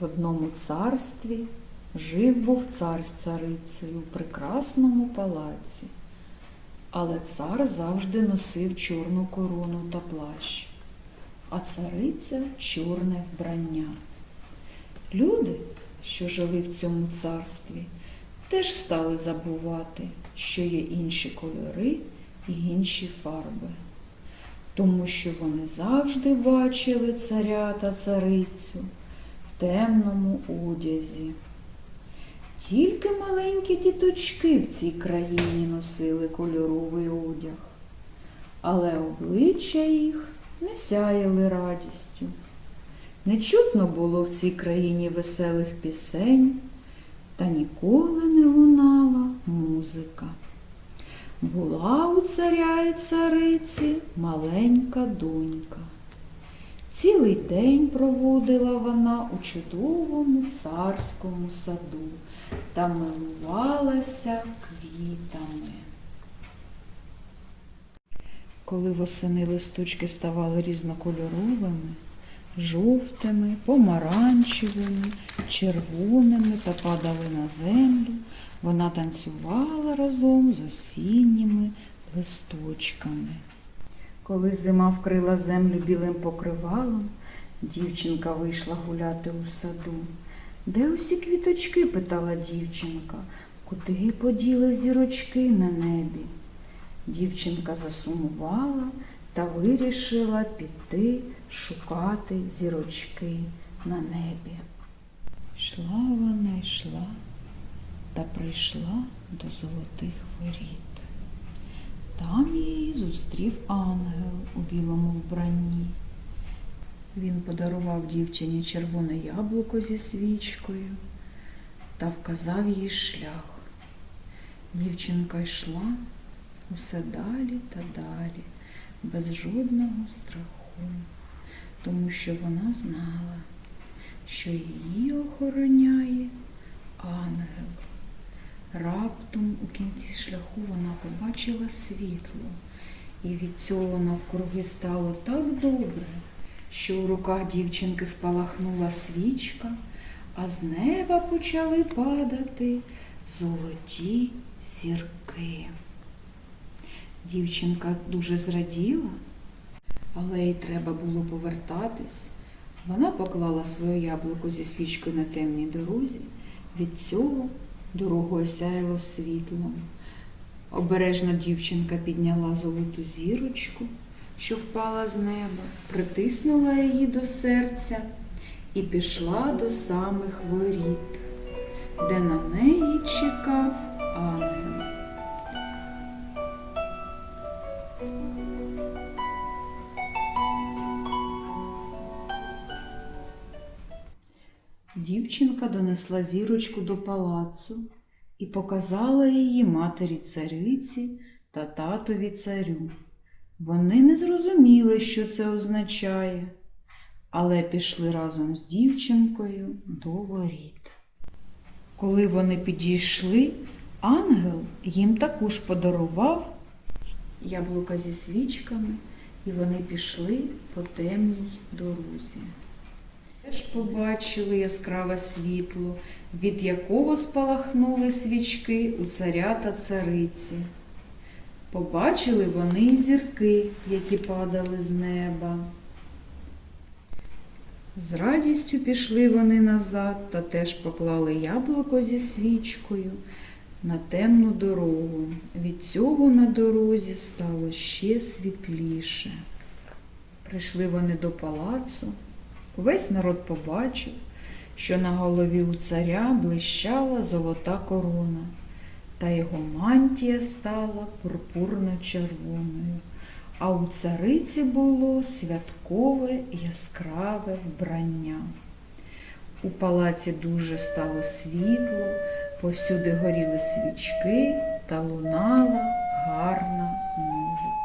В одному царстві жив був цар з царицею у прекрасному палаці, але цар завжди носив чорну корону та плащ, а цариця чорне вбрання. Люди, що жили в цьому царстві, теж стали забувати, що є інші кольори і інші фарби, тому що вони завжди бачили царя та царицю темному одязі. Тільки маленькі діточки в цій країні носили кольоровий одяг, але обличчя їх не сяяли радістю. Не чутно було в цій країні веселих пісень, та ніколи не лунала музика. Була у царя і цариці маленька донька. Цілий день проводила вона у чудовому царському саду та милувалася квітами. Коли восени листочки ставали різнокольоровими, жовтими, помаранчевими, червоними та падали на землю, вона танцювала разом з осінніми листочками. Коли зима вкрила землю білим покривалом, дівчинка вийшла гуляти у саду. Де усі квіточки? питала дівчинка. Куди поділи зірочки на небі? Дівчинка засумувала та вирішила піти шукати зірочки на небі. Йшла вона, йшла та прийшла до золотих воріт. Там її зустрів ангел у білому вбранні. Він подарував дівчині червоне яблуко зі свічкою та вказав їй шлях. Дівчинка йшла усе далі та далі, без жодного страху, тому що вона знала, що її охороняє ангел. Раптом у кінці шляху вона побачила світло, і від цього навкруги стало так добре, що у руках дівчинки спалахнула свічка, а з неба почали падати золоті зірки. Дівчинка дуже зраділа, але їй треба було повертатись. Вона поклала своє яблуко зі свічкою на темній дорозі. Від цього дорогу осяяло світлом. Обережно дівчинка підняла золоту зірочку, що впала з неба, притиснула її до серця і пішла до самих воріт, де на неї чекав Дівчинка донесла зірочку до палацу і показала її матері цариці та татові царю. Вони не зрозуміли, що це означає, але пішли разом з дівчинкою до воріт. Коли вони підійшли, ангел їм також подарував яблука зі свічками, і вони пішли по темній дорозі. Теж побачили яскраве світло, від якого спалахнули свічки у царя та цариці. Побачили вони й зірки, які падали з неба. З радістю пішли вони назад та теж поклали яблуко зі свічкою на темну дорогу. Від цього на дорозі стало ще світліше. Прийшли вони до палацу. Увесь народ побачив, що на голові у царя блищала золота корона, та його мантія стала пурпурно-червоною, а у цариці було святкове яскраве вбрання. У палаці дуже стало світло, повсюди горіли свічки та лунала гарна музика.